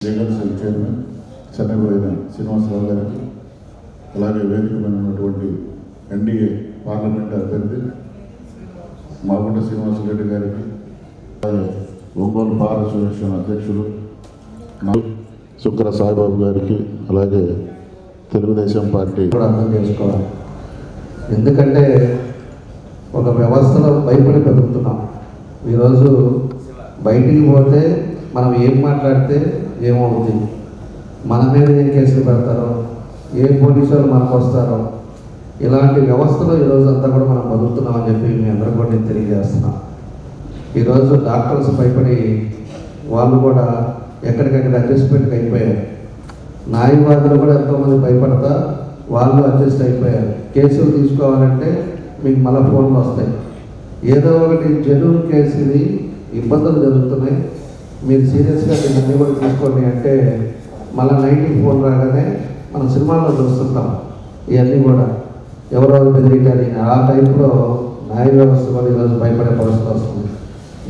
Legal cell chairman Chennaipoyina Srinivasarao గారికి అలాగే వేదిక మీద ఉన్నటువంటి ఎన్డీఏ పార్లమెంట్ అభ్యర్థి మాగుంట శ్రీనివాసరెడ్డి గారికి అలాగే ఒంగోలు బార్ అసోసియేషన్ అధ్యక్షులు శుక్ర సాయిబాబు గారికి అలాగే తెలుగుదేశం పార్టీ కూడా అర్థం చేసుకోవాలి. ఎందుకంటే ఒక వ్యవస్థలో భయపడి బతుకుతున్నాం ఈరోజు బయటికి పోతే మనం ఏం మాట్లాడితే ఏమవుతుంది? మన మీద ఏం కేసులు పెడతారో? ఏ పోలీసు వాళ్ళు మనకు వస్తారో? ఇలాంటి వ్యవస్థలో ఈరోజు అంతా కూడా మనం బతుకుతున్నామని చెప్పి మీ అందరూ కూడా నేను తెలియజేస్తున్నాం. ఈరోజు డాక్టర్స్ భయపడి వాళ్ళు కూడా ఎక్కడికక్కడ అడ్జస్ట్మెంట్ అయిపోయారు. న్యాయవాదులు కూడా ఎంతోమంది భయపడతా వాళ్ళు అడ్జస్ట్ అయిపోయారు. కేసులు తీసుకోవాలంటే మీకు మళ్ళీ ఫోన్లు వస్తాయి. ఏదో ఒకటి జెన్యున్ కేసు ఇది ఇబ్బందులు జరుగుతున్నాయి. మీరు సీరియస్గా దీన్ని కూడా తీసుకోండి అంటే మళ్ళీ నైన్టీ ఫోన్ రాగానే మనం సినిమాల్లో చూస్తుంటాం. ఇవన్నీ కూడా ఎవరో బెదిరిటారు ఆ టైంలో న్యాయ వ్యవస్థ కూడా ఈరోజు భయపడే పరిస్థితి వస్తుంది.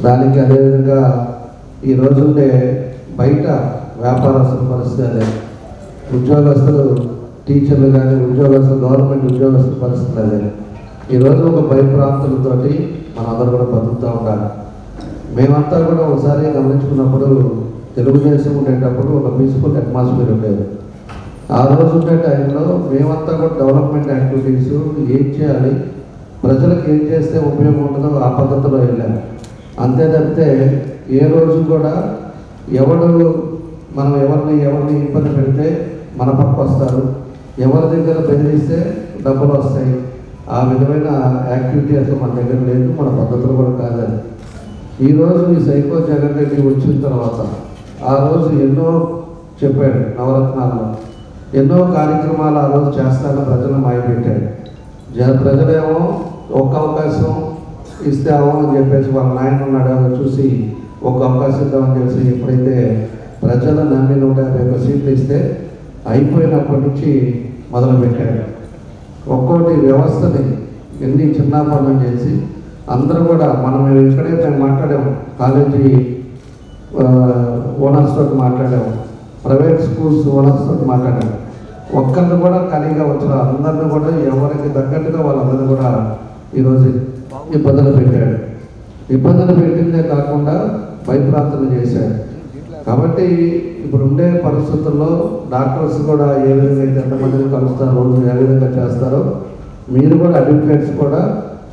దానికి అదేవిధంగా ఈ రోజుండే బయట వ్యాపారస్తుల పరిస్థితి అదే. ఉద్యోగస్తులు టీచర్లు కానీ ఉద్యోగస్తులు గవర్నమెంట్ ఉద్యోగస్తుల పరిస్థితి అదే. ఈరోజు ఒక భయప్రాంతులతోటి మనందరూ కూడా బతుకుతూ ఉండాలి. మేమంతా కూడా ఒకసారి గమనించుకున్నప్పుడు తెలుగుదేశం ఉండేటప్పుడు ఒక పీస్ఫుల్ అట్మాస్ఫియర్ ఉండేది. ఆ రోజు ఉండే టైంలో మేమంతా కూడా డెవలప్మెంట్ యాక్టివిటీస్ ఏం చేయాలి ప్రజలకు ఏం చేస్తే ఉపయోగం ఉంటుందో ఆ పద్ధతిలో వెళ్ళాం. అంతే తప్పితే ఏ రోజు కూడా ఎవడు మనం ఎవరిని ఎవరిని ఇబ్బంది పెడితే మన పక్క వస్తారు. ఎవరి దగ్గర బెదిరిస్తే డబ్బులు వస్తాయి. ఆ విధమైన యాక్టివిటీ అసలు మన దగ్గర లేదు మన పద్ధతులు కూడా కాదని ఈరోజు ఈ సైకో జగన్ రెడ్డి వచ్చిన తర్వాత ఆ రోజు ఎన్నో చెప్పాడు నవరత్నాల్లో ఎన్నో కార్యక్రమాలు ఆ రోజు చేస్తానని ప్రజలు మాయపెట్టాడు జ ప్రజలేమో ఒక్క అవకాశం ఇస్తామో అని చెప్పేసి వాళ్ళ నాయన ఉన్నాడు అని చూసి ఒక అవకాశం ఇద్దామని చెప్పి ఎప్పుడైతే ప్రజలు నమ్మి నూట యాభై ఒక్క సీట్లు ఇస్తే అయిపోయినప్పటి నుంచి మొదలుపెట్టాడు ఒక్కోటి వ్యవస్థని ఎన్ని చిన్న చేసి అందరూ కూడా మనం ఇక్కడే మేము మాట్లాడాము. కాలేజీ ఓనర్స్ తోటి మాట్లాడాము. ప్రైవేట్ స్కూల్స్ ఓనర్స్ తోటి మాట్లాడాము. ఒక్కరిని కూడా ఖాళీగా వచ్చిన అందరిని కూడా ఎవరికి తగ్గట్టుగా వాళ్ళందరినీ కూడా ఈరోజు ఇబ్బందులు పెట్టాడు. ఇబ్బందులు పెట్టిందే కాకుండా భయప్రాంతలు చేశాడు. కాబట్టి ఇప్పుడు ఉండే పరిస్థితుల్లో డాక్టర్స్ కూడా ఏ విధంగా అయితే ఎంతమందిని కలుస్తారు ఏ విధంగా చేస్తారో మీరు కూడా అడ్వకేట్స్ కూడా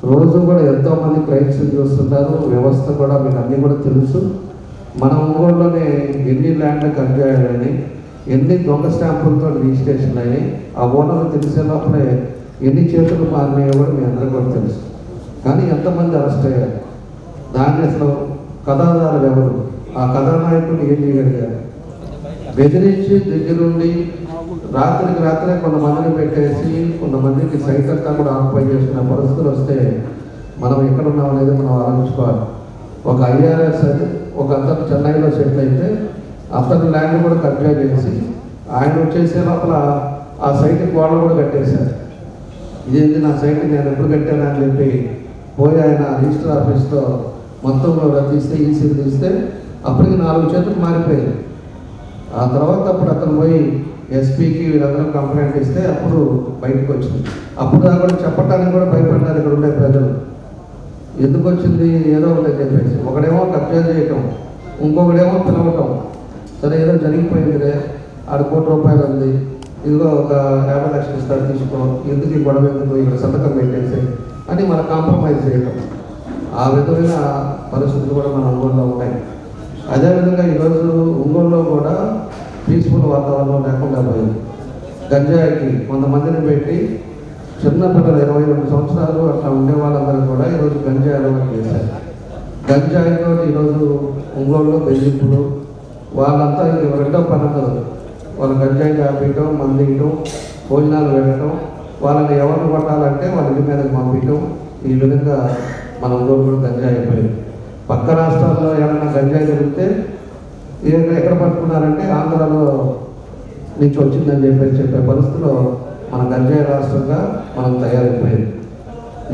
రోజు కూడా ఎంతోమంది మంది చూస్తుంటారు వ్యవస్థ కూడా మీకు అన్నీ కూడా తెలుసు. మన ఒంగోలులోనే ఎన్ని ల్యాండ్లు కబ్జా ఎన్ని దొంగ స్టాంపులతో రిజిస్ట్రేషన్ అయ్యాయి ఆ ఓనర్ తెలిసే లోపలే ఎన్ని చేతులు మారినాయో కూడా మీ అందరికీ కూడా తెలుసు. కానీ ఎంతమంది అరెస్ట్ అయ్యారు. దాన్ని అసలు కథాదారులు ఎవరు? ఆ కథానాయకుడు ఏం చేయగలిగారు? బెదిరించి దగ్గరుండి రాత్రికి రాత్రే కొంతమందిని పెట్టేసి కొంతమందికి సైట్ అంతా కూడా ఆక్యుపై చేసిన పరిస్థితులు వస్తే మనం ఎక్కడ ఉన్నాం అనేది మనం ఆలోచించుకోవాలి. ఒక ఐఆర్ఎస్ అని ఒక అతను చెన్నైలో సెటిల్ అయితే అతని ల్యాండ్ కూడా కబ్జా చేసి ఆయన వచ్చేసే లోపల ఆ సైట్ గోడ కూడా కట్టేశారు. ఇదేంటి నా సైట్ నేను ఎప్పుడు కట్టాను చెప్పి పోయి ఆయన రిజిస్టర్ ఆఫీస్లో మొత్తంలో తీస్తే ఈసీ తీస్తే అప్పటికి నాలుగు చేతులు మారిపోయింది ఆ తర్వాత అప్పుడు అతను పోయి ఎస్పీకి వీళ్ళందరూ కంప్లైంట్ ఇస్తే అప్పుడు బయటకు వచ్చింది. అప్పుడు దాకా కూడా చెప్పడానికి కూడా భయపడ్డారు ఇక్కడ ఉండే ప్రజలు. ఎందుకు వచ్చింది? ఏదో ఒకటి చెప్పేసి. ఒకడేమో కబ్జా చేయటం ఇంకొకడేమో పిలవటం. సరే ఏదో జరిగిపోయిందిలే. ఆరు కోటి రూపాయలు ఉంది ఇదిగో ఒక యాభై లక్షలు ఇస్తారు తీసుకో. ఎందుకు ఈ గొడవ ఎందుకు? ఇక్కడ సంతకం పెట్టేసి అని మన కాంప్రమైజ్ చేయటం. ఆ విధమైన పరిస్థితులు కూడా మన ఒంగోలులో ఉన్నాయి. అదేవిధంగా ఈరోజు ఒంగోలులో కూడా పీస్ఫుల్ వాతావరణం లేకుండా పోయింది. గంజాయికి కొంతమందిని పెట్టి చిన్న పిల్లలు ఇరవై రెండు సంవత్సరాలు అట్లా ఉండే వాళ్ళందరూ కూడా ఈరోజు గంజాయి అలవాటు చేశారు గంజాయితో ఈరోజు ఒంగోలులో బెదిరింపులు వాళ్ళంతా ఇది రెండో పని వాళ్ళు గంజాయి ఆపేయటం మందియటం భోజనాలు పెట్టడం వాళ్ళని ఎవరిని కొట్టాలంటే వాళ్ళ ఇంటి మీదకి పంపించడం ఈ విధంగా మన ఒంగోలు కూడా గంజాయి అయిపోయింది. పక్క రాష్ట్రాల్లో ఏమైనా గంజాయి జరిగితే ఎక్కడ పట్టుకున్నారంటే ఆంధ్రాలో నుంచి వచ్చిందని చెప్పి చెప్పే పరిస్థితిలో మన గంజాయి రాష్ట్రంగా మనం తయారైపోయింది.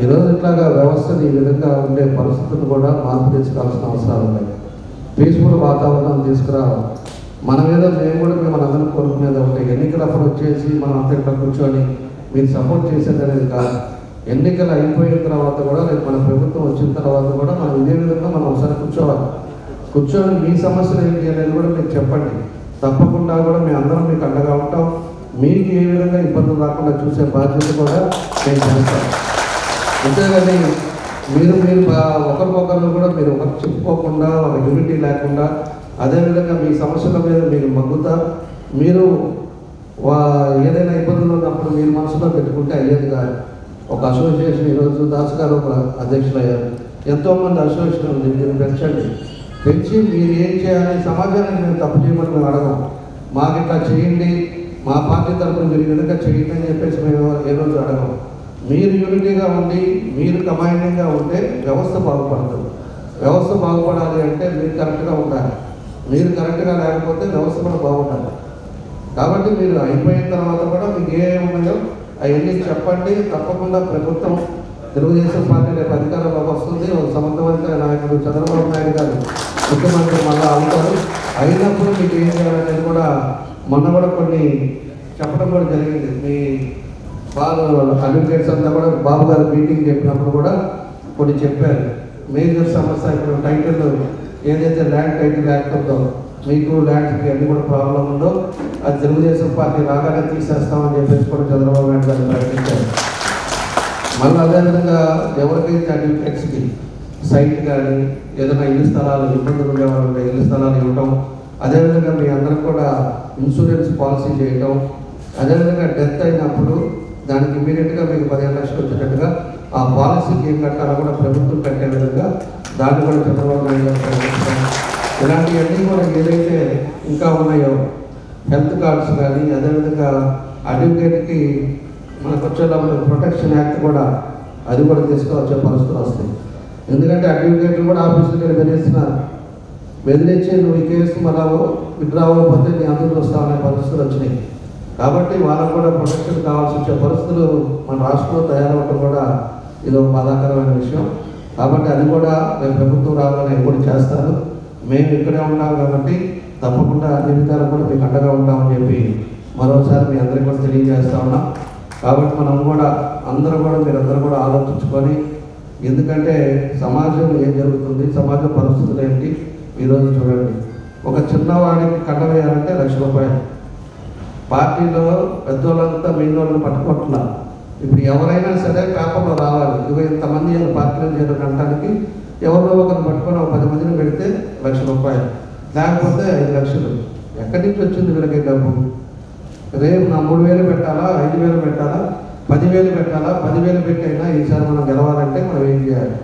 ఈరోజు ఇట్లాగా వ్యవస్థని ఈ విధంగా ఉండే పరిస్థితులు కూడా మార్పు తెచ్చుకోవాల్సిన అవసరాలు ఉన్నాయి. పీస్ఫుల్ వాతావరణం తీసుకురావాలి మన మీద మేము కూడా మేము అందరం కోరుకునేది ఒకటి ఎన్నికలప్పుడు వచ్చేసి మనం అంతా ఇక్కడ కూర్చొని మీరు సపోర్ట్ చేసేది అనేది కాదు. ఎన్నికలు అయిపోయిన తర్వాత కూడా రేపు మన ప్రభుత్వం వచ్చిన తర్వాత కూడా మనం ఇదే విధంగా మనం ఒకసారి కూర్చోవాలి. కూర్చొని మీ సమస్యలు ఏంటి అనేది కూడా మీకు చెప్పండి. తప్పకుండా కూడా మేము అందరం మీకు అండగా ఉంటాం. మీకు ఏ విధంగా ఇబ్బందులు రాకుండా చూసే బాధ్యత కూడా మేము చేస్తాం. అంతేగాని మీరు మీరు ఒకరికొకరు కూడా మీరు ఒకరు చెప్పుకోకుండా ఒక యూనిటీ లేకుండా అదేవిధంగా మీ సమస్యల మీద మీరు మగ్గుతా మీరు వా ఏదైనా ఇబ్బందులు ఉన్నప్పుడు మీరు మనసులో పెట్టుకుంటే అయ్యేది కాదు. ఒక అసోసియేషన్ ఈరోజు దాస్ గారు ఒక అధ్యక్షులు అయ్యారు ఎంతోమంది అసోసియేషన్ ఉంది మీరు పెంచండి. పెంచి మీరు ఏం చేయాలి సమాజానికి మేము తప్పు చేయమని మేము అడగం. మాకు ఇట్లా చేయండి మా పార్టీ తరఫున మీరు కనుక చేయండి అని చెప్పేసి మేము ఏ రోజు అడగం. మీరు యూనిటీగా ఉండి మీరు కమాండింగ్గా ఉంటే వ్యవస్థ బాగుపడుతుంది వ్యవస్థ బాగుపడాలి అంటే మీరు కరెక్ట్గా ఉండాలి. మీరు కరెక్ట్గా లేకపోతే వ్యవస్థ కూడా బాగుండాలి కాబట్టి మీరు అయిపోయిన తర్వాత కూడా మీకు ఏ ఉన్నాయో అవన్నీ చెప్పండి. తప్పకుండా ప్రభుత్వం తెలుగుదేశం పార్టీ రేపు అధికారంలోకి వస్తుంది. ఒక సమర్థవంతమైన నాయకుడు చంద్రబాబు నాయుడు గారు ముఖ్యమంత్రి మళ్ళా అవుతారు. అయినప్పుడు మీకు ఏం చేయాలనేది కూడా మొన్న కూడా కొన్ని చెప్పడం కూడా జరిగింది. మీ వాళ్ళు అడ్వకేట్స్ అంతా కూడా బాబు గారు మీటింగ్ చెప్పినప్పుడు కూడా కొన్ని చెప్పారు. మేజర్ సమస్య ఇప్పుడు టైటిల్ ఏదైతే ల్యాండ్ టైటిల్ యాక్ట్ ఉందో మీకు ల్యాండ్స్కి అన్ని కూడా ప్రాబ్లం ఉందో అది తెలుగుదేశం పార్టీ రాగానే తీసేస్తామని చెప్పేసి కూడా చంద్రబాబు నాయుడు గారు ప్రకటించారు. మళ్ళీ అదేవిధంగా ఎవరికైతే అడ్వకేట్స్కి సైట్ కానీ ఏదైనా ఇల్లు స్థలాలు ఇబ్బందులు ఉండే ఇల్లు స్థలాలు ఇవ్వటం అదేవిధంగా మీ అందరికి కూడా ఇన్సూరెన్స్ పాలసీ చేయటం అదేవిధంగా డెత్ అయినప్పుడు దానికి ఇమీడియట్గా మీకు పదిహేను లక్షలు వచ్చేటట్టుగా ఆ పాలసీకి ఏం కట్టాలో కూడా ప్రభుత్వం కట్టే విధంగా దాన్ని కూడా చంద్రబాబు నాయుడు గారు ఇలాంటివన్నీ కూడా ఏదైతే ఇంకా ఉన్నాయో హెల్త్ కార్డ్స్ కానీ అదేవిధంగా అడ్వకేట్కి మనకు వచ్చేటప్పుడు ప్రొటెక్షన్ యాక్ట్ కూడా అది కూడా తీసుకువచ్చే పరిస్థితులు వస్తాయి. ఎందుకంటే అడ్వకేట్లు కూడా ఆఫీసులు ఇక్కడ బెదిరిస్తున్నారు బెదిరించి నువ్వు ఈ కేసు మళ్ళా విత్డ్రా అవ్వకపోతే నీ అందరూ వస్తామనే పరిస్థితులు వచ్చినాయి. కాబట్టి వాళ్ళకు కూడా ప్రొటెక్షన్ కావాల్సి వచ్చే పరిస్థితులు మన రాష్ట్రంలో తయారవటం కూడా ఇది ఒక బాధాకరమైన విషయం. కాబట్టి అది కూడా మేము ప్రభుత్వం రావాలని కూడా చేస్తారు మేము ఇక్కడే ఉన్నాం కాబట్టి తప్పకుండా అన్ని విధాలు కూడా మీకు అండగా ఉంటామని చెప్పి మరోసారి మీ అందరికీ కూడా తెలియజేస్తా ఉన్నాం. కాబట్టి మనం కూడా అందరూ కూడా మీరందరూ కూడా ఆలోచించుకొని ఎందుకంటే సమాజం ఏం జరుగుతుంది సమాజ పరిస్థితులు ఏంటి ఈరోజు చూడండి. ఒక చిన్నవాడికి కట్ట వేయాలంటే లక్ష రూపాయలు. పార్టీలో పెద్దోళ్ళంతా మెయిన్ వాళ్ళని పట్టుకుంటున్నారు. ఇప్పుడు ఎవరైనా సరే పేపర్లో రావాలి. ఇవి ఇంతమంది పార్టీలో చేయడం అంటానికి ఎవరిలో ఒకరిని పట్టుకొని ఒక పది మందిని పెడితే లక్ష రూపాయలు. లేకపోతే ఐదు లక్షలు. ఎక్కడి నుంచి వచ్చింది వీళ్ళకి డబ్బు? రేపు నా మూడు వేలు పెట్టాలా ఐదు వేలు పెట్టాలా పదివేలు పెట్టాలా పదివేలు పెట్టైనా ఈసారి మనం గెలవాలంటే మనం ఏం చేయాలి?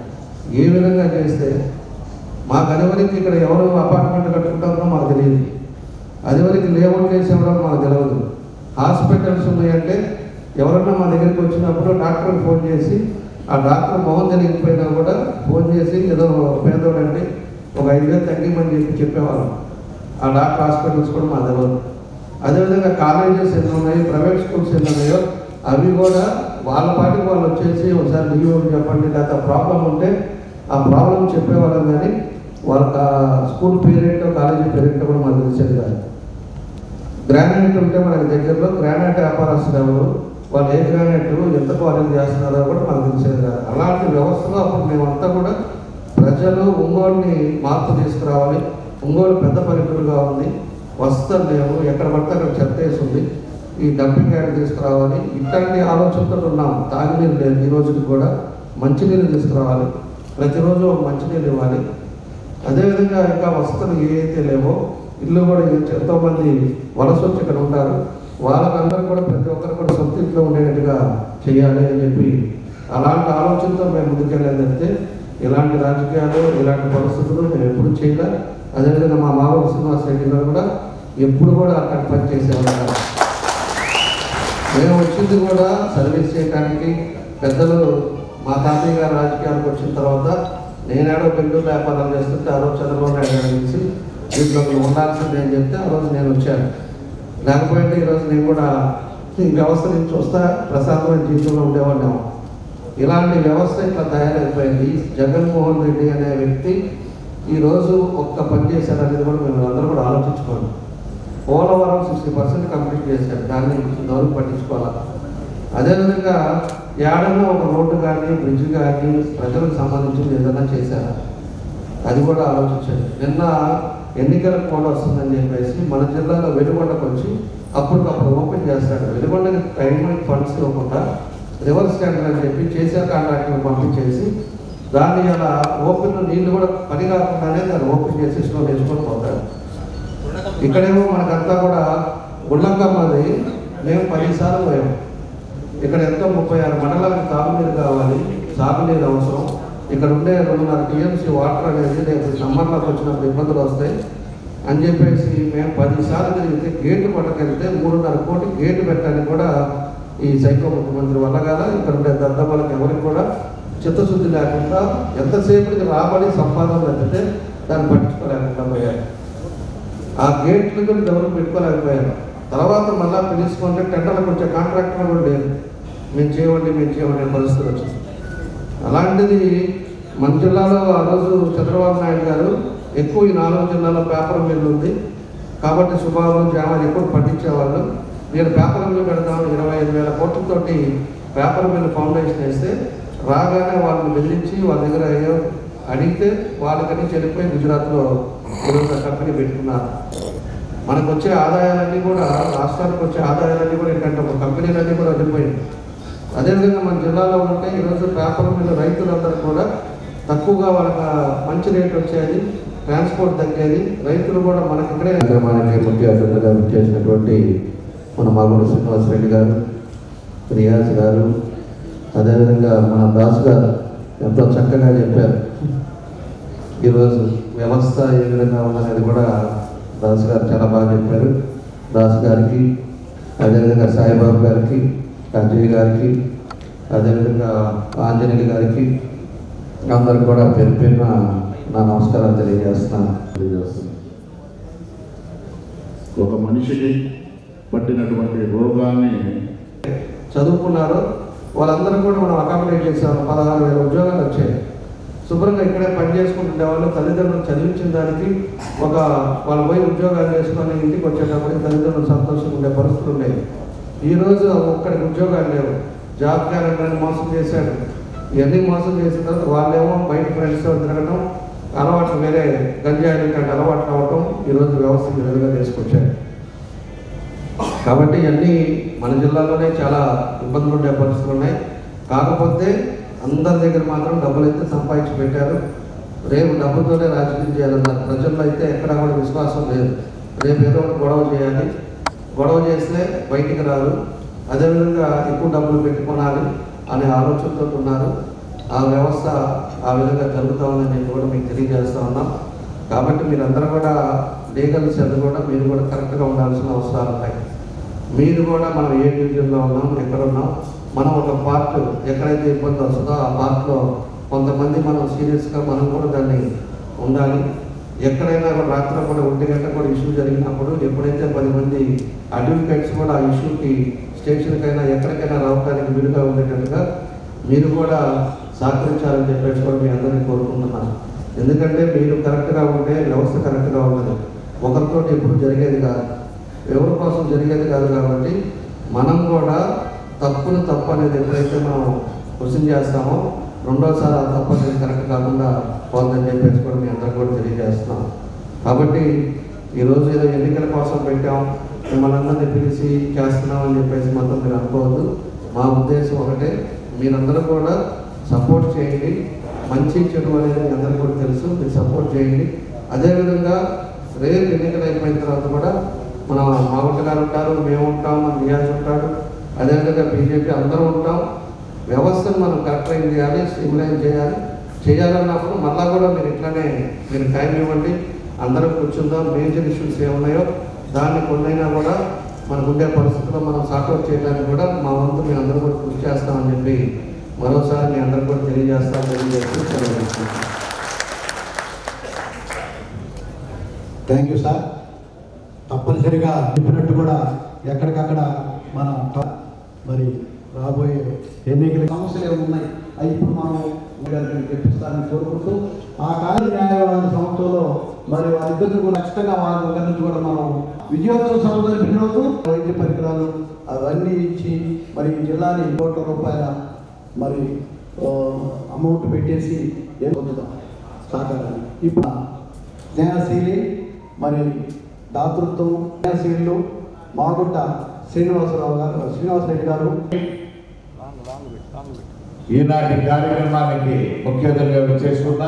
ఏ విధంగా చేస్తే మా గదివరికి ఇక్కడ ఎవరు అపార్ట్మెంట్ కట్టుకుంటారో మాకు తెలియదు. అది వరకు లేఅవుట్ చేసేవారో మాకు తెలియదు హాస్పిటల్స్ ఉన్నాయంటే ఎవరన్నా మా దగ్గరికి వచ్చినప్పుడు డాక్టర్కి ఫోన్ చేసి ఆ డాక్టర్ మొహం తెలియకపోయినా కూడా ఫోన్ చేసి ఏదో పేదోడండి ఒక ఐదు వేలు తగ్గిమని చెప్పి చెప్పేవాళ్ళం. ఆ డాక్టర్ హాస్పిటల్స్ కూడా మాకు తెలియదు అదేవిధంగా కాలేజెస్ ఎన్ని ఉన్నాయో ప్రైవేట్ స్కూల్స్ ఎన్ని ఉన్నాయో అవి కూడా వాళ్ళ పాటికి వాళ్ళు వచ్చేసి ఒకసారి లీవ్ చెప్పండి. లేకపోతే ప్రాబ్లం ఉంటే ఆ ప్రాబ్లం చెప్పేవాళ్ళం కానీ వాళ్ళ స్కూల్ పేరెంట్ కాలేజీ పేరెంట్ కూడా మనకు తెలిసేది కాదు. గ్రానైట్ ఉంటే మనకి దగ్గరలో గ్రానైట్ వ్యాపారస్తులు ఎవరు వాళ్ళు ఏ గ్రానైట్ ఎంత క్వాలిటీ చేస్తున్నారో కూడా మనకు తెలిసేది కాదు. అలాంటి వ్యవస్థలో అప్పుడు మేమంతా కూడా ప్రజలు ఒంగోలుని మార్పు తీసుకురావాలి ఒంగోలు పెద్ద పల్లెటూరుగా ఉంది. వసతులు లేవు ఎక్కడ పడితే అక్కడ చెత్త వేసి ఈ డంపింగ్ యార్డ్ తీసుకురావాలి. ఇట్లాంటి ఆలోచనతో ఉన్నాం. తాగునీరు లేదు. ఈ రోజుకి కూడా మంచినీళ్ళు తీసుకురావాలి. ప్రతిరోజు ఒక మంచినీళ్ళు ఇవ్వాలి. అదేవిధంగా ఇంకా వసతులు ఏవైతే లేవో ఇల్లు కూడా ఎంతోమంది వలస వచ్చి ఇక్కడ ఉంటారు. వాళ్ళకందరూ కూడా ప్రతి ఒక్కరు కూడా సొంత ఇంట్లో ఉండేటట్టుగా చేయాలి అని చెప్పి అలాంటి ఆలోచనతో మేము ముందుకెళ్ళేదంటే ఇలాంటి రాజకీయాలు ఇలాంటి పరిస్థితులు మేము ఎప్పుడు చేయలే. అదేవిధంగా మా మామూలు శ్రీనివాస్ రెడ్డి గారు కూడా ఎప్పుడు కూడా అక్కడ పని చేసేవాళ్ళు మేము వచ్చింది కూడా సర్వీస్ చేయడానికి పెద్దలు మా తాతయ్య గారు రాజకీయాలకు వచ్చిన తర్వాత నేనేడో బెంగళూరు వ్యాపారం చేస్తుంటే ఆ రోజు చంద్రబాబు నాయుడు గారు కలిసి దీంట్లో ఉండాల్సిందే అని చెప్తే ఆ రోజు నేను వచ్చాను. లేకపోతే ఈరోజు నేను కూడా ఈ వ్యవస్థ నుంచి వస్తా ప్రశాంతమైన జీవితంలో ఉండేవాడినేమో. ఇలాంటి వ్యవస్థ ఇట్లా తయారైపోయింది. జగన్మోహన్ రెడ్డి అనే వ్యక్తి ఈరోజు ఒక్క పని చేశారనేది కూడా మేము అందరూ కూడా ఆలోచించుకోండి పోలవరం సిక్స్టీ పర్సెంట్ కంప్లీట్ చేశారు. దాన్ని ఇంతవరకు పట్టించుకోవాలి? అదేవిధంగా ఏడన్నా ఒక రోడ్డు కానీ బ్రిడ్జ్ కానీ ప్రజలకు సంబంధించి ఏదైనా చేశారా? అది కూడా ఆలోచించండి. నిన్న ఎన్నికల కూడా వస్తుందని చెప్పేసి మన జిల్లాలో వెలుగొండకు వచ్చి అప్పటికప్పుడు ఓపెన్ చేస్తాడు. వెలుగొండకి టైం ఫండ్స్ ఇవ్వకుండా రివర్స్ టెండర్ అని చెప్పి చేసే కాంట్రాక్టర్ పంపించేసి దాన్ని అలా ఓపెన్ నీళ్ళు కూడా పని కాకుండానే దాన్ని ఓపెన్ చేసి స్టోర్ వేసుకొని పోతాడు. ఇక్కడేమో మనకంతా కూడా గుళ్ళంకమ్మది మేము పదిసార్లు పోయాము ఇక్కడ ఎంతో ముప్పై ఆరు మండలాలకు తాగునీరు కావాలి సాగునీరు అవసరం. ఇక్కడ ఉండే రెండున్నర టీఎంసీ వాటర్ అనేది రేపు సమ్మర్లోకి వచ్చినప్పుడు ఇబ్బందులు వస్తాయి. అని చెప్పేసి మేము పదిసార్లు తిరిగితే గేటు పట్టకెళ్తే మూడున్నర కోటి గేటు పెట్టడానికి కూడా ఈ సైకో ముఖ్యమంత్రి వల్ల కదా? ఇక్కడ ఉండే దద్దమ్మలకు ఎవరికి కూడా చిత్తశుద్ధి లేకుండా ఎంతసేపు రాబడి సంపాదన పెడితే దాన్ని పట్టించుకోలేకుండా పోయారు. ఆ గేట్లు కూడా ఎవరు పెట్టుకోలేకపోయారు. తర్వాత మళ్ళీ పిలుచుకుంటే టెండర్లకు వచ్చే కాంట్రాక్టర్ కూడా లేదు. మేము చేయవండి మేము చేయండి పరిస్థితులు వచ్చింది. అలాంటిది మన జిల్లాలో ఆ రోజు చంద్రబాబు నాయుడు గారు ఎక్కువ ఈ నాలుగు జిల్లాలో పేపర్ మిల్లు ఉంది. కాబట్టి శుభాలు జామాలు ఎక్కువ పట్టించేవాళ్ళు. నేను పేపర్ మిల్లు పెడతాను ఇరవై ఐదు వేల కోట్లతోటి పేపర్ మిల్లు ఫౌండేషన్ వేస్తే రాగానే వాళ్ళని బెదిరించి వాళ్ళ దగ్గర ఏదో అడిగితే వాళ్ళకని చెడిపోయి గుజరాత్లో ఈరోజు కంపెనీ పెట్టుకున్నారు. మనకు వచ్చే ఆదాయాలన్నీ కూడా రాష్ట్రానికి వచ్చే ఆదాయాలన్నీ కూడా ఏంటంటే ఒక కంపెనీలన్నీ కూడా వెళ్ళిపోయింది అదేవిధంగా మన జిల్లాలో ఉంటే ఈరోజు పేపర్ మీద రైతులందరూ కూడా తక్కువగా వాళ్ళకి మంచి రేట్ వచ్చేది ట్రాన్స్పోర్ట్ తగ్గేది రైతులు కూడా మనకి ఇక్కడే కార్యక్రమానికి ముఖ్య అతిథిగా చేసినటువంటి మన మాగుడు శ్రీనివాసరెడ్డి గారు రియాజ్ గారు అదేవిధంగా మన దాస్ గారు ఎంతో చక్కగా చెప్పారు. ఈరోజు వ్యవస్థ ఏ విధంగా ఉందనేది కూడా దాస్ గారు చాలా బాగా చెప్పారు. దాస్ గారికి అదేవిధంగా సాయిబాబు గారికి అజయ్ గారికి అదేవిధంగా ఆంజనేయులు గారికి అందరికి కూడా పేరు పేరున నా నమస్కారాలు తెలియజేస్తున్నాను. ఒక మనిషికి పట్టినటువంటి రోగాన్ని చదువుకున్నారు. వాళ్ళందరూ కూడా మనం అకామిడేట్ చేసాము పదహారు వేల ఉద్యోగాలు వచ్చాయి. శుభ్రంగా ఇక్కడే పని చేసుకుంటుండే వాళ్ళు. తల్లిదండ్రులు చదివించిన దానికి ఒక వాళ్ళు పోయి ఉద్యోగాలు చేసుకొని ఇంటికి వచ్చేటప్పటికి తల్లిదండ్రులు సంతోషంగా ఉండే పరిస్థితులు ఉన్నాయి. ఈరోజు ఒక్కడికి ఉద్యోగాలు లేవు. జాబ్ క్యాలెండర్ మోసం చేశాడు. ఇవన్నీ మోసం చేసిన తర్వాత వాళ్ళేమో బయట ఫ్రెండ్స్తో తిరగటం అలవాట్లు వేరే గంజాయి కంటే అలవాట్లు అవ్వటం ఈరోజు వ్యవస్థ ఈ విధంగా తీసుకొచ్చాడు కాబట్టి ఇవన్నీ మన జిల్లాలోనే చాలా ఇబ్బందులు ఉండే పరిస్థితులు ఉన్నాయి. కాకపోతే అందరి దగ్గర మాత్రం డబ్బులు అయితే సంపాదించి పెట్టారు. రేపు డబ్బుతోనే రాజకీయం చేయాలన్నారు ప్రజల్లో అయితే ఎక్కడా కూడా విశ్వాసం లేదు. రేపు ఏదో ఒకటి గొడవ చేయాలి. గొడవ చేస్తే బయటికి రారు. అదేవిధంగా ఎక్కువ డబ్బులు పెట్టుకోనాలి అనే ఆలోచనతో ఉన్నారు. ఆ వ్యవస్థ ఆ విధంగా జరుగుతూ ఉందని నేను కూడా మీకు తెలియజేస్తా ఉన్నాం. కాబట్టి మీరందరూ కూడా లీగల్ సెల్ కూడా మీరు కూడా కరెక్ట్గా ఉండాల్సిన అవసరాలు ఉన్నాయి మీరు కూడా మనం ఏ డివిజన్లో ఉన్నాం ఎక్కడ ఉన్నాం మనం ఒక పార్ట్ ఎక్కడైతే ఇబ్బంది వస్తుందో ఆ పార్ట్లో కొంతమంది మనం సీరియస్గా మనం కూడా దాన్ని ఉండాలి. ఎక్కడైనా రాత్రి కూడా ఒంటి గంట కూడా ఇష్యూ జరిగినప్పుడు ఎప్పుడైతే పది మంది అడ్వకేట్స్ కూడా ఆ ఇష్యూకి స్టేషన్కైనా ఎక్కడికైనా రావడానికి వీలుగా ఉండేటట్టుగా మీరు కూడా సహకరించాలని చెప్పేసి కూడా మీ అందరినీ కోరుకుంటున్నాను. ఎందుకంటే మీరు కరెక్ట్గా ఉంటే వ్యవస్థ కరెక్ట్గా ఉండదు. ఒకరితో ఎప్పుడు జరిగేది కాదు. ఎవరి కోసం జరిగేది కాదు కాబట్టి మనం కూడా తప్పును తప్పు అనేది ఎప్పుడైతే మనం క్వశ్చన్ చేస్తామో రెండోసారి ఆ తప్పు అనేది కరెక్ట్ కాకుండా పోతుందని చెప్పేసి కూడా మీ అందరికి కూడా తెలియజేస్తున్నాం. కాబట్టి ఈరోజు ఏదో ఎన్నికల కోసం పెట్టాం మిమ్మల్ని అందరినీ పిలిచి చేస్తున్నాం అని చెప్పేసి మాత్రం మీరు అనుకోవద్దు. మా ఉద్దేశం ఒకటే మీరందరూ కూడా సపోర్ట్ చేయండి. మంచి చెడు అనేది మీ అందరికీ కూడా తెలుసు మీరు సపోర్ట్ చేయండి. అదేవిధంగా రేపు ఎన్నికలు అయిపోయిన తర్వాత కూడా మన మాగుంట గారు ఉంటారు మేము ఉంటాం మన నియాజ్ ఉంటాడు అదేవిధంగా బీజేపీ అందరూ ఉంటాం. వ్యవస్థను మనం కరెక్ట్ చేయాలి స్టిమ్లైన్ చేయాలి. చేయాలన్నప్పుడు మళ్ళా కూడా మీరు ఇట్లానే మీరు టైం ఇవ్వండి. అందరూ కూర్చుందాం. మేజర్ ఇష్యూస్ ఏమున్నాయో దాన్ని కొన్నైనా కూడా మనకు ఉండే పరిస్థితుల్లో మనం సార్ట్అవుట్ చేయడానికి కూడా మా వంతు మేము అందరూ కూడా కృషి చేస్తామని చెప్పి మరోసారి మీ అందరూ కూడా తెలియజేస్తాం తెలియజేస్తూ సెలవు థ్యాంక్ యూ సార్ తప్పనిసరిగా చెప్పినట్టు కూడా ఎక్కడికక్కడ మనం మరి రాబోయే ఎన్నికల సమస్యలు ఏమున్నాయి అవి ఇప్పుడు మనం గారికి తెప్పిస్తారని కోరుకుంటూ ఆ కార్య న్యాయవాద సంస్థలో మరి వారిద్దరిని కూడా ఖచ్చితంగా వారి దగ్గర నుంచి కూడా మనం విజయోత్సవ సంస్థలు జరిపిన వైద్య పరికరాలు అవన్నీ ఇచ్చి మరి ఈ జిల్లాని కోట్ల రూపాయల మరి అమౌంట్ పెట్టేసి ఏం పొందుతాం? సహకారాన్ని. ఇప్పుడు స్నేహశీలి మరి దాతృత్వం స్నేహశీలు మాగుట్ట శ్రీనివాసరావు గారు శ్రీనివాసరెడ్డి గారు. ఈనాటి కార్యక్రమానికి ముఖ్య అతిథిగా విచ్చేసుకున్న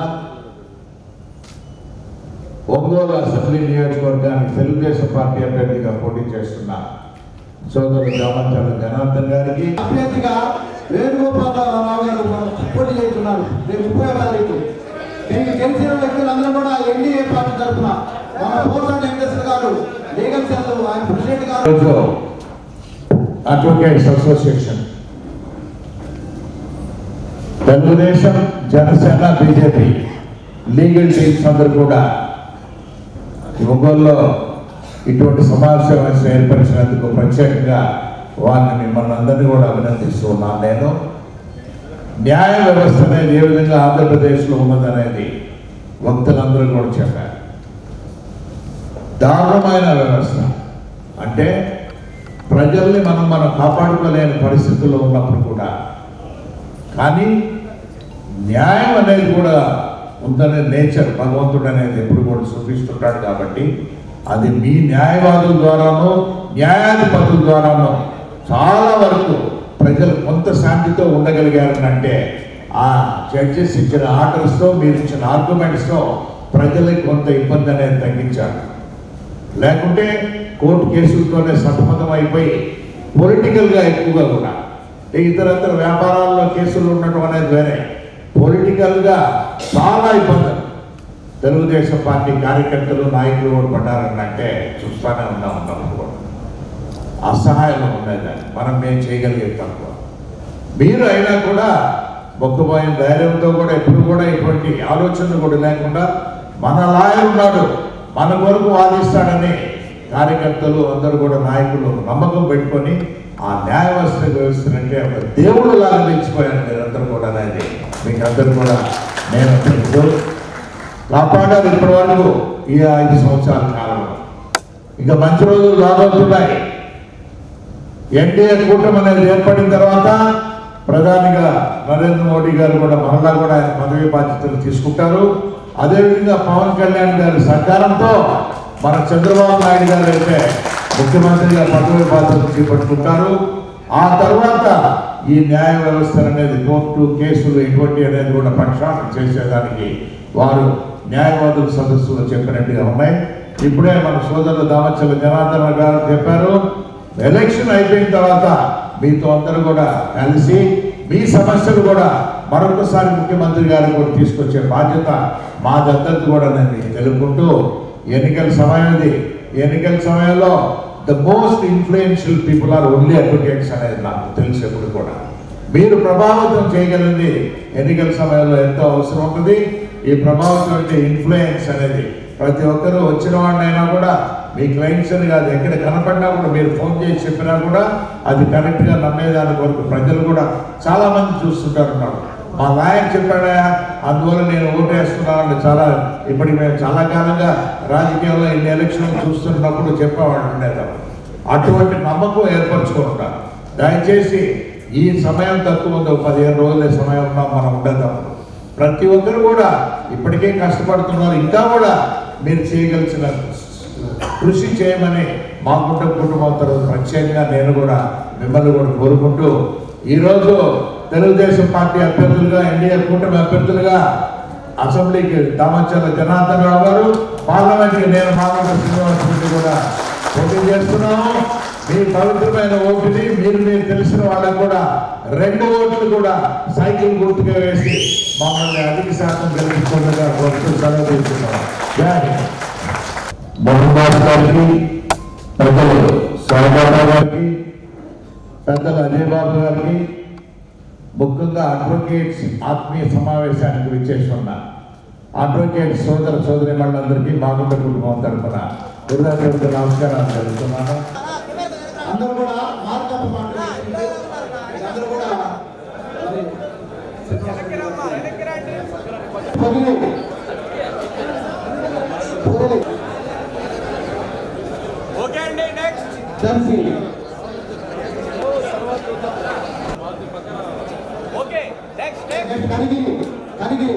ఒంగోలు అసెంబ్లీ నియోజకవర్గానికి తెలుగుదేశం పార్టీ అభ్యర్థిగా పోటీ చేస్తున్న సోదరుడు దామంచాల జనార్దన్ గారికి అభ్యర్థిగా వేణుగోపాలరావు గారు పోటీ చేస్తున్నారు. రేపు ముప్పై తారీఖు. దీనికి తెలిసిన వ్యక్తులందరూ కూడా ఎన్డీఏ పార్టీ తరఫున మన పోసాని వెంకటేశ్వర గారు లీగల్ సెల్ ఆయన ప్రెసిడెంట్ గారు. Advocates association. Telugudesam Janasena BJP legal teams అందరూ కూడా ఒంగోలులో ఇటువంటి సమావేశం ఏర్పరిచినందుకు ప్రత్యేకంగా వారిని మిమ్మల్ని అందరినీ కూడా అభినందిస్తున్నాను నేను. న్యాయ వ్యవస్థ అనేది ఏ విధంగా ఆంధ్రప్రదేశ్లో ఉన్నదనేది వక్తలందరూ కూడా చెప్పారు. దారుణమైన వ్యవస్థ. అంటే ప్రజల్ని మనం మనం కాపాడుకోలేని పరిస్థితుల్లో ఉన్నప్పుడు కూడా. కానీ న్యాయం అనేది కూడా ఉందనే నేచర్. భగవంతుడు అనేది ఎప్పుడు కూడా చూపిస్తుంటాడు కాబట్టి అది మీ న్యాయవాదుల ద్వారానో న్యాయాధిపతుల ద్వారానో చాలా వరకు ప్రజలు కొంత శాంతితో ఉండగలిగారు అంటే ఆ జడ్జెస్ ఇచ్చిన ఆర్డర్స్తో మీరు ఇచ్చిన ఆర్గ్యుమెంట్స్తో ప్రజలకు కొంత ఇబ్బంది అనేది తగ్గించారు. లేకుంటే కోర్టు కేసులతోనే సతమతం అయిపోయి పొలిటికల్గా ఎక్కువగా కూడా. ఇతరత్ర వ్యాపారాల్లో కేసులు ఉండటం అనేది వేరే. పొలిటికల్గా చాలా ఇబ్బందులు. తెలుగుదేశం పార్టీ కార్యకర్తలు నాయకులు కూడా పడ్డారంటే చూస్తానే ఉన్నాం ఉన్నప్పుడు కూడా. అసహాయం ఉండేదాన్ని. మనం మేము చేయగలిగేది తక్కువ. మీరు అయినా కూడా మొక్కుపోయిన ధైర్యంతో కూడా ఎప్పుడు కూడా ఇటువంటి ఆలోచనలు కూడా లేకుండా మన లాయర్ ఉన్నాడు. మన కొరకు వాదిస్తాడని కార్యకర్తలు అందరూ కూడా నాయకులు నమ్మకం పెట్టుకొని ఆ న్యాయ వ్యవస్థ వ్యవస్థనంటే ఒక దేవుడు లాగా నిలిచిపోయారు మీరందరూ కూడా అనేది మీకు అందరూ కూడా నేను తెలుసు కాపాడారు ఇప్పటి వరకు ఈ ఐదు సంవత్సరాల కాలంలో. ఇంకా మంచి రోజులు రాబోతున్నాయి. ఎన్డీఏ కూటమి అనేది ఏర్పడిన తర్వాత ప్రధానిగా నరేంద్ర మోడీ గారు కూడా మరలా కూడా ఆయన పదవి బాధ్యతలు తీసుకుంటారు. అదేవిధంగా పవన్ కళ్యాణ్ గారి సహకారంతో మన చంద్రబాబు నాయుడు గారు అయితే ముఖ్యమంత్రిగా పదవి బాధ్యత చేపట్టుకుంటారు. ఆ తర్వాత ఈ న్యాయ వ్యవస్థ అనేది కోర్టు కేసులు ఎటువంటి అనేది కూడా పక్షాలు చేసేదానికి వారు న్యాయవాదుల సదస్సులో చెప్పినట్టుగా ఉన్నాయి. ఇప్పుడే మన సోదరులు దామచల జనార్దన్ గారు చెప్పారు ఎలక్షన్ అయిపోయిన తర్వాత మీతో అందరూ కూడా కలిసి మీ సమస్యలు కూడా మరొకసారి ముఖ్యమంత్రి గారు కూడా తీసుకొచ్చే బాధ్యత మా దత్తత కూడా నేను తెలుపుకుంటూ ఎన్నికల సమయం ఇది ఎన్నికల సమయంలో the most influential people are only advocates అనేది నాకు తెలుసు ఎప్పుడు కూడా. మీరు ప్రభావితం చేయగలిగింది ఎన్నికల సమయంలో ఎంతో అవసరం ఉంటుంది. ఈ ప్రభావితం అంటే ఇన్ఫ్లుయెన్స్ అనేది. ప్రతి ఒక్కరూ వచ్చిన వాడినైనా కూడా మీ క్లయింట్స్ అని కాదు ఎక్కడ కనపడినా కూడా మీరు ఫోన్ చేసి చెప్పినా కూడా అది కరెక్ట్గా నమ్మేదాని వరకు ప్రజలు కూడా చాలామంది చూస్తుంటారు ఉన్నారు మా లాయర్ చెప్పాడా అందువల్ల నేను ఓటేస్తున్నానని చాలా ఇప్పటికి మేము చాలా కాలంగా రాజకీయాల్లో ఇన్ని ఎలక్షన్లు చూస్తున్నప్పుడు చెప్పేవాళ్ళు ఉండేదాం. అటువంటి నమ్మకం ఏర్పరచుకుంటా దయచేసి ఈ సమయం తక్కువ ఉందో. పదిహేను రోజుల సమయం ఉన్నా మనం ఉండేదాం ప్రతి ఒక్కరు కూడా ఇప్పటికే కష్టపడుతున్నారు. ఇంకా కూడా మీరు చేయగలిసిన కృషి చేయమని మా కుటుంబ కుటుంబం తరఫు ప్రత్యేకంగా నేను కూడా మిమ్మల్ని కూడా కోరుకుంటూ ఈరోజు తెలుగుదేశం పార్టీ అభ్యర్థులుగా ఎన్డీఏ కూటమి అభ్యర్థులుగా అసెంబ్లీకి దామచర్ల జనార్దన్ రావు గారు పార్లమెంట్కి నేను మామూలు శ్రీనివాస్ రెడ్డి కూడా పోటీ చేస్తున్నాము. మీ పవిత్రమైన ఓటుని మీరు మీరు తెలిసిన వాళ్ళకు కూడా రెండు ఓట్లు కూడా సైకిల్ గుర్తుగా వేసి మమ్మల్ని అధిక శాతం గెలుచుకుంటుగా కోరుతూ సెలవు తీసుకున్నాం. జై గారికి ప్రజలు సాయిబాబా గారికి పెద్దలు అజయ్ బాబు గారికి ముఖ్యంగా అడ్వకేట్స్ ఆత్మీయ సమావేశానికి విచ్చేస్తున్నా అడ్వకేట్ సోదర సోదరి మళ్ళందరికీ బాగుండ కుటుంబం తరఫున హృదయపూర్వక నమస్కారాలు జరుగుతున్నాను అందరూ కూడా మార్గం అందరూ కూడా ఓకే అండి నెక్స్ట్ కనిగిరి కనిగిరి